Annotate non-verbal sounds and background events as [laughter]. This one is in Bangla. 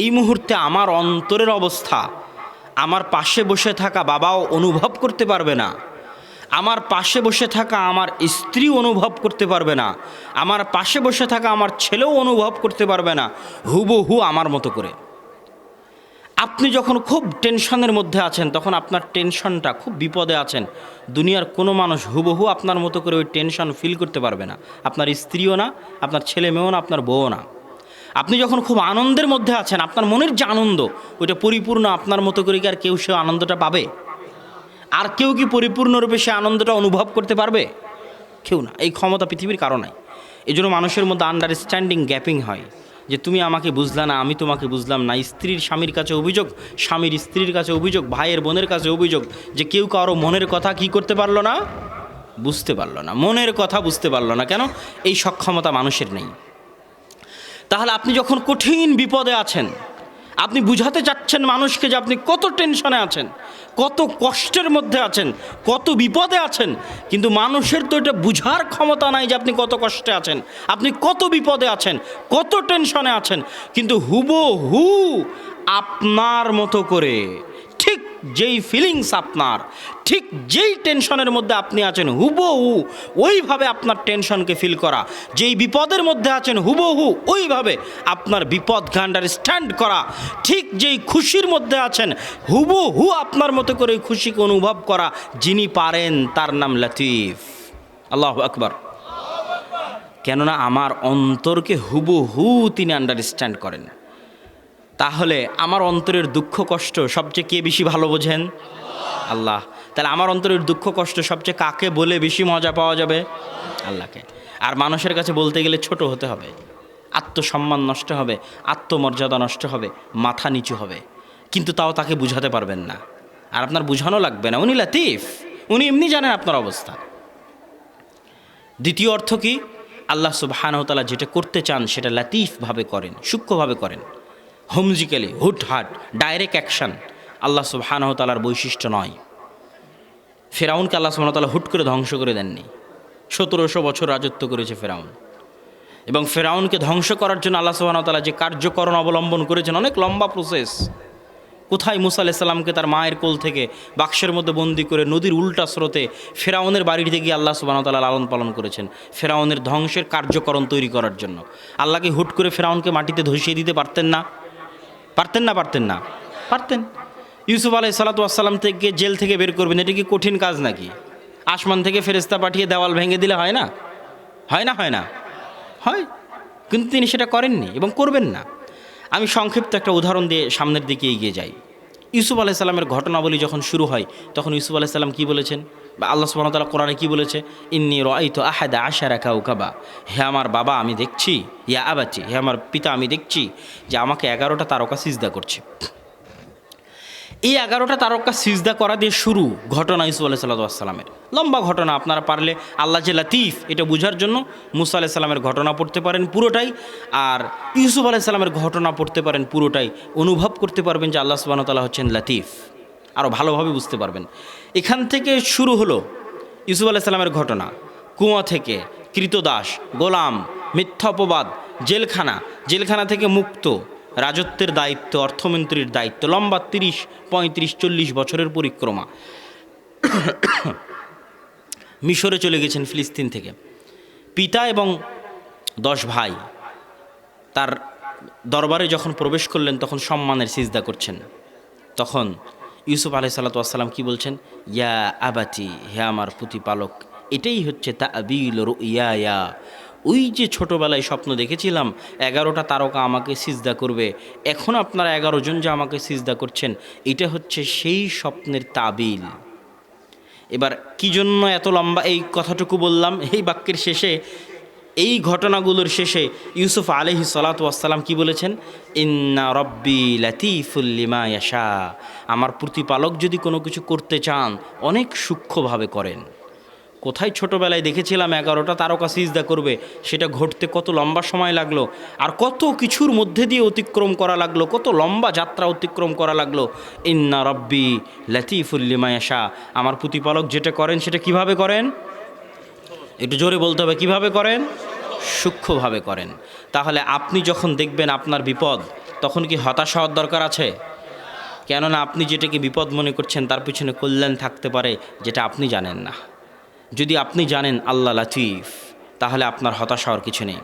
এই মুহূর্তে আমার অন্তরের অবস্থা, আমার পাশে বসে থাকা বাবাও অনুভব করতে পারবে না। আমার পাশে বসে থাকা আমার স্ত্রী অনুভব করতে পারবে না। আমার পাশে বসে থাকা আমার ছেলেও অনুভব করতে পারবে না, হুবহু আমার মতো করে। আপনি যখন খুব টেনশনের মধ্যে আছেন, তখন আপনার টেনশনটা খুব বিপদে আছেন। দুনিয়ার কোনো মানুষ হুবহু আপনার মতো করে ওই টেনশন ফিল করতে পারবে না। আপনার স্ত্রীও না, আপনার ছেলে মেয়েও না, আপনার বউও না। আপনি যখন খুব আনন্দের মধ্যে আছেন, আপনার মনের যে আনন্দ, ওইটা পরিপূর্ণ আপনার মতো করে কি আর কেউ সে আনন্দটা পাবে? আর কেউ কি পরিপূর্ণরূপে সে আনন্দটা অনুভব করতে পারবে? কেউ না। এই ক্ষমতা পৃথিবীর কারণে এই জন্য মানুষের মধ্যে আন্ডারস্ট্যান্ডিং গ্যাপিং হয়। যে তুমি আমাকে বুঝলা না, আমি তোমাকে বুঝলাম না। স্ত্রীর স্বামীর কাছে অভিযোগ, স্বামীর স্ত্রীর কাছে অভিযোগ, ভাইয়ের বোনের কাছে অভিযোগ, যে কেউ কারও মনের কথা কি করতে পারল না? বুঝতে পারল না। মনের কথা বুঝতে পারল না। কেন? এই সক্ষমতা মানুষের নেই। তাহলে আপনি যখন কঠিন বিপদে আছেন, আপনি বুঝাতে চাচ্ছেন মানুষকে যে আপনি কত টেনশনে আছেন, কত কষ্টের মধ্যে আছেন, কত বিপদে আছেন, কিন্তু মানুষের তো এটা বুঝার ক্ষমতা নাই যে আপনি কত কষ্টে আছেন, আপনি কত বিপদে আছেন, কত টেনশনে আছেন, কিন্তু হুবহু আপনার মতো করে যেই ফিলিংস আপনার, ঠিক যেই টেনশনের মধ্যে আপনি আছেন, হুবহু ওইভাবে আপনার টেনশনকে ফিল করা। যেই বিপদের মধ্যে আছেন, হুবহু ওইভাবে আপনার বিপদ বিপদকে আন্ডারস্ট্যান্ড করা। ঠিক যেই খুশির মধ্যে আছেন, হুবহু আপনার মতো করে খুশিকে অনুভব করা, যিনি পারেন তার নাম লতিফ। আল্লাহ আকবর। কেননা আমার অন্তরকে হুবহু তিনি আন্ডারস্ট্যান্ড করেন। তাহলে আমার অন্তরের দুঃখ, কষ্ট সবচেয়ে কে বেশি ভালো বোঝেন? আল্লাহ। তাহলে আমার অন্তরের দুঃখ, কষ্ট সবচেয়ে কাকে বলে বেশি মজা পাওয়া যাবে? আল্লাহকে। আর মানুষের কাছে বলতে গেলে ছোট হতে হবে। আত্মসম্মান নষ্ট হবে, আত্মমর্যাদা নষ্ট হবে, মাথা নিচু হবে। কিন্তু তাও তাকে বুঝাতে পারবেন না। আর আপনার বুঝানো লাগবে না। উনি লাতিফ। উনি এমনি জানেন আপনার অবস্থা। দ্বিতীয় অর্থ কি? আল্লাহ সুবাহানহতালা যেটা করতে চান সেটা লাতিফভাবে করেন, সূক্ষ্মভাবে করেন। হোমজিক্যালি হুট হাট ডাইরেক্ট অ্যাকশন আল্লাহ সুবাহানহতালার বৈশিষ্ট্য নয়। ফেরাউনকে আল্লাহ সুবাহতালা হুট করে ধ্বংস করে দেননি। সতেরোশো বছর রাজত্ব করেছে ফেরাউন। এবং ফেরাউনকে ধ্বংস করার জন্য আল্লাহ সুবাহতালা যে কার্যকরণ অবলম্বন করেছেন, অনেক লম্বা প্রসেস কোথায় মুসা আলাইসাল্লামকে তার মায়ের কোল থেকে বাক্সের মধ্যে বন্দি করে নদীর উল্টা স্রোতে ফেরাউনের বাড়িতে গিয়ে আল্লাহ সুবাহতাল্লাহ লালন পালন করেছেন, ফেরাউনের ধ্বংসের কার্যকরণ তৈরি করার জন্য। আল্লাহকে হুট করে ফেরাউনকে মাটিতে ধসিয়ে দিতে পারতেন না। পারতেন না পারতেন না। পারতেন। ইউসুফ আলাই সালাতাম থেকে জেল থেকে বের করবেন, এটা কি কঠিন কাজ নাকি? আসমান থেকে ফেরেস্তা পাঠিয়ে দেওয়াল ভেঙে দিলে হয় না? হয় না হয় না। হয়। কিন্তু তিনি সেটা করেননি এবং করবেন না। আমি সংক্ষিপ্ত একটা উদাহরণ দিয়ে সামনের দিকে এগিয়ে যাই। ইউসুফ আলাইসাল্লামের ঘটনাবলী যখন শুরু হয়, তখন ইউসুফ আলাইসাল্লাম কী বলেছেন? বা আল্লাহ সুবাহতাল্লাহ কোরআনে কী বলেছে? ইন্নি রাই তো আহাদা আশারা কাউকাবা হে আমার বাবা, আমি দেখছি, ইয়া আবাচ্ছি হে আমার পিতা, আমি দেখছি যে আমাকে এগারোটা তারকা সিজদা করছে। এই এগারোটা তারকা সিজদা করা দিয়ে শুরু ঘটনা ইসু আলাহ সাল্লামের লম্বা ঘটনা, আপনারা পারলে আল্লাহ যে লাতিফ, এটা বোঝার জন্য মুসা আলাহ সাল্লামের ঘটনা পড়তে পারেন পুরোটাই আর ইউসুফ আলাহ সাল্লামের ঘটনা পড়তে পারেন পুরোটাই। অনুভব করতে পারবেন যে আল্লাহ সুবাহ তাল্লাহ হচ্ছেন লাতিফ। আরও ভালোভাবে বুঝতে পারবেন। এখান থেকে শুরু হলো ইউসুফ আলাহ সাল্লামের ঘটনা। কুয়া থেকে কৃতদাস, গোলাম মিথ্যাপবাদ জেলখানা জেলখানা থেকে মুক্ত। রাজত্বের দায়িত্ব, অর্থমন্ত্রীর দায়িত্ব, লম্বা তিরিশ, পঁয়ত্রিশ, চল্লিশ বছরের পরিক্রমা। [coughs] মিশরে চলে গেছেন ফিলিস্তিন থেকে। পিতা এবং দশ ভাই তার দরবারে যখন প্রবেশ করলেন, তখন সম্মানের সিজদা করছেন। তখন ইউসুফ আলাই সাল্লাতাম কি বলছেন? ইয়া আবাতি, হে আমার প্রতিপালক, এটাই হচ্ছে তা আবিল ইয়া ওই যে ছোটোবেলায় স্বপ্ন দেখেছিলাম, এগারোটা তারকা আমাকে সিজদা করবে। এখন আপনারা এগারো জন যে আমাকে সিজদা করছেন, এটা হচ্ছে সেই স্বপ্নের তাবিল। এবার কি জন্য এত লম্বা এই কথাটুকু বললাম? এই বাক্যের শেষে, এই ঘটনাগুলোর শেষে ইউসুফ আলহি সালাতাম কি বলেছেন? ইন্না রব্বি লাতিফুল্লিমা ইয়াশা। আমার প্রতিপালক যদি কোনো কিছু করতে চান, অনেক সূক্ষ্মভাবে করেন। কোথায় ছোটোবেলায় দেখেছিলাম এগারোটা তারকা সিজদা করবে, সেটা ঘটতে কত লম্বা সময় লাগল, আর কত কিছুর মধ্যে দিয়ে অতিক্রম করা লাগল, কত লম্বা যাত্রা অতিক্রম করা লাগল। ইন্না রব্বি লতিফুল্লিমায়াশা আমার প্রতিপালক যেটা করেন, সেটা কীভাবে করেন? একটু জোরে বলতে হবে, কীভাবে করেন? সূক্ষ্মভাবে করেন। তাহলে আপনি যখন দেখবেন আপনার বিপদ, তখন কি হতাশ হওয়ার দরকার আছে? কেননা আপনি যেটাকে বিপদ মনে করছেন, তার পিছনে কল্যাণ থাকতে পারে, যেটা আপনি জানেন না। যদি আপনি জানেন আল্লাহ লাতিফ তাহলে আপনার হতাশা হওয়ার কিছু নেই।